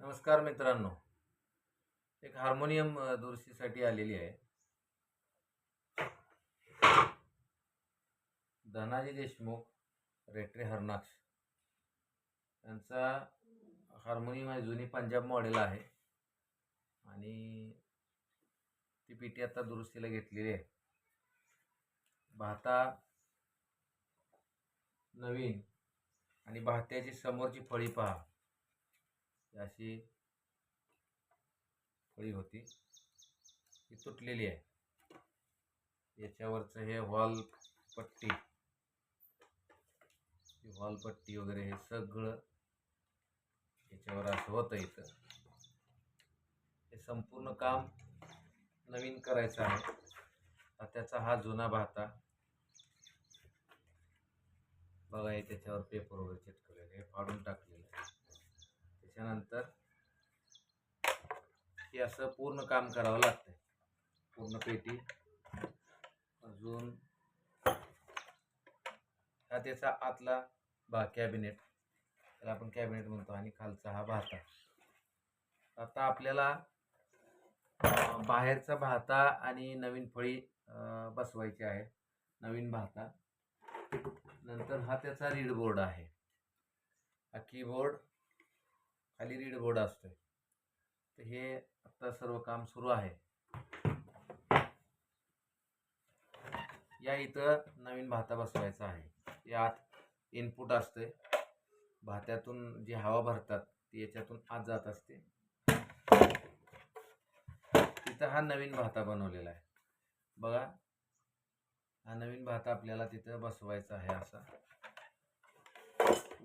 नमस्कार मित्रांनो. एक हार्मोनियम दुरुस्तीसाठी आलेली आहे. धनाजी देशमुख रेट्रे हरनाक्ष यांचा हार्मोनियम आहे जुनी पंजाब मॉडेल आहे. आणि ती पेटी आता दुरुस्तीला घेतलेली आहे. भाता नवीन आणि भात्याची समोरची फळी पहा. अशी फळी होती. ती तुटलेली आहे. याच्यावरचं हे वॉल पट्टी वॉल पट्टी वगैरे हे सगळं याच्यावर असं होतं इथं. हे संपूर्ण काम नवीन करायचं आहे. त्याचा हा जुना भाता बघा हे त्याच्यावर पेपर वगैरे चिटकलेले हे फाडून टाकलेलं आहे. झाल्यानंतर हे असं पूर्ण काम करावं लागतंय. पूर्ण पेटी. अजून हा त्याचा आतला बा कॅबिनेट. त्याला आपण कॅबिनेट म्हणतो आणि खालचा हा भाता. आता आपल्याला बाहेरचा भाता आणि नवीन फळी बसवायची आहे. नवीन भाता. नंतर हा त्याचा रीड बोर्ड आहे. हा कीबोर्ड खाली रीड बोर्ड असतोय. तर हे आता सर्व काम सुरू आहे. या इथं नवीन भाता बसवायचा आहे. यात इनपुट असते भात्यातून जी हवा भरतात ती याच्यातून आत जात असते. तिथं हा नवीन भाता बनवलेला आहे. बघा हा नवीन भाता आपल्याला तिथं बसवायचा आहे असा.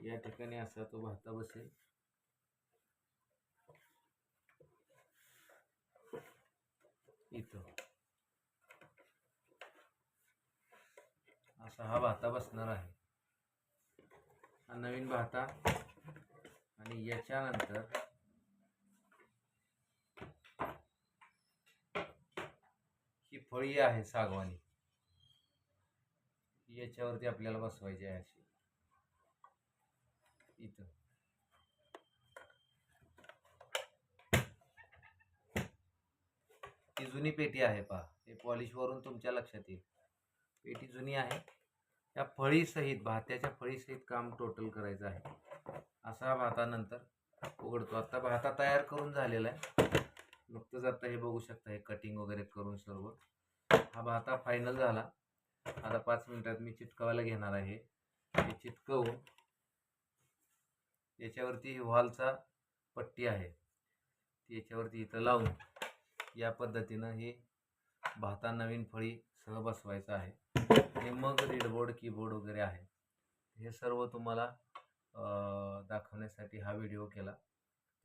या ठिकाणी असा तो भाता बसेल. इथं. असा हा भाता बसणार आहे. हा नवीन भाता. आणि याच्यानंतर ही फळी आहे सागवानी. याच्यावरती आपल्याला बसवायची आहे अशी. इथं ती जुनी पेटी आहे पहा ते पॉलिशवरून तुमच्या लक्षात येईल. पेटी जुनी आहे. या फळीसहित भात्याच्या फळीसहित काम टोटल करायचं आहे. असा भातानंतर उघडतो. आता भाता तयार करून झालेला आहे. नुकतंच आता हे बघू शकता हे कटिंग वगैरे करून सर्व. हा भाता फायनल झाला. आता पाच मिनिटात मी चिटकवायला घेणार आहे. हे चिटकवून याच्यावरती व्हॉलचा पट्टी आहे. ती याच्यावरती इथं लावून या पद्धतीनं हे भाता नवीन फळी सह बसवायचं आहे. आणि मग रीडबोर्ड कीबोर्ड वगैरे आहे. हे सर्व तुम्हाला दाखवण्यासाठी हा व्हिडिओ केला.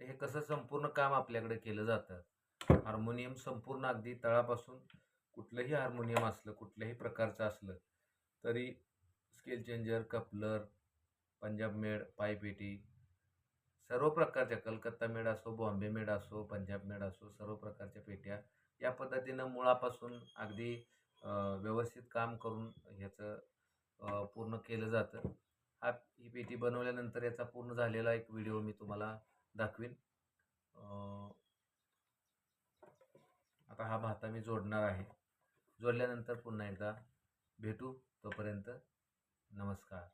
तर हे कसं संपूर्ण काम आपल्याकडे केलं जातं? हार्मोनियम संपूर्ण अगदी तळापासून कुठलंही हार्मोनियम असलं कुठल्याही प्रकारचं असलं तरी scale changer coupler Punjab made पायपेटी सर्व प्रकारच्या कलकत्ता मेड असो बॉम्बे मेड असो पंजाब मेड असो सर्व प्रकारच्या पेट्या या पद्धतीनं मुळापासून अगदी व्यवस्थित काम करून ह्याचं पूर्ण केलं जातं. हा ही पेटी बनवल्यानंतर याचा पूर्ण झालेला एक व्हिडिओ मी तुम्हाला दाखवीन. आता हा भाता मी जोडणार आहे. जोडल्यानंतर पुन्हा एकदा भेटू. तोपर्यंत नमस्कार.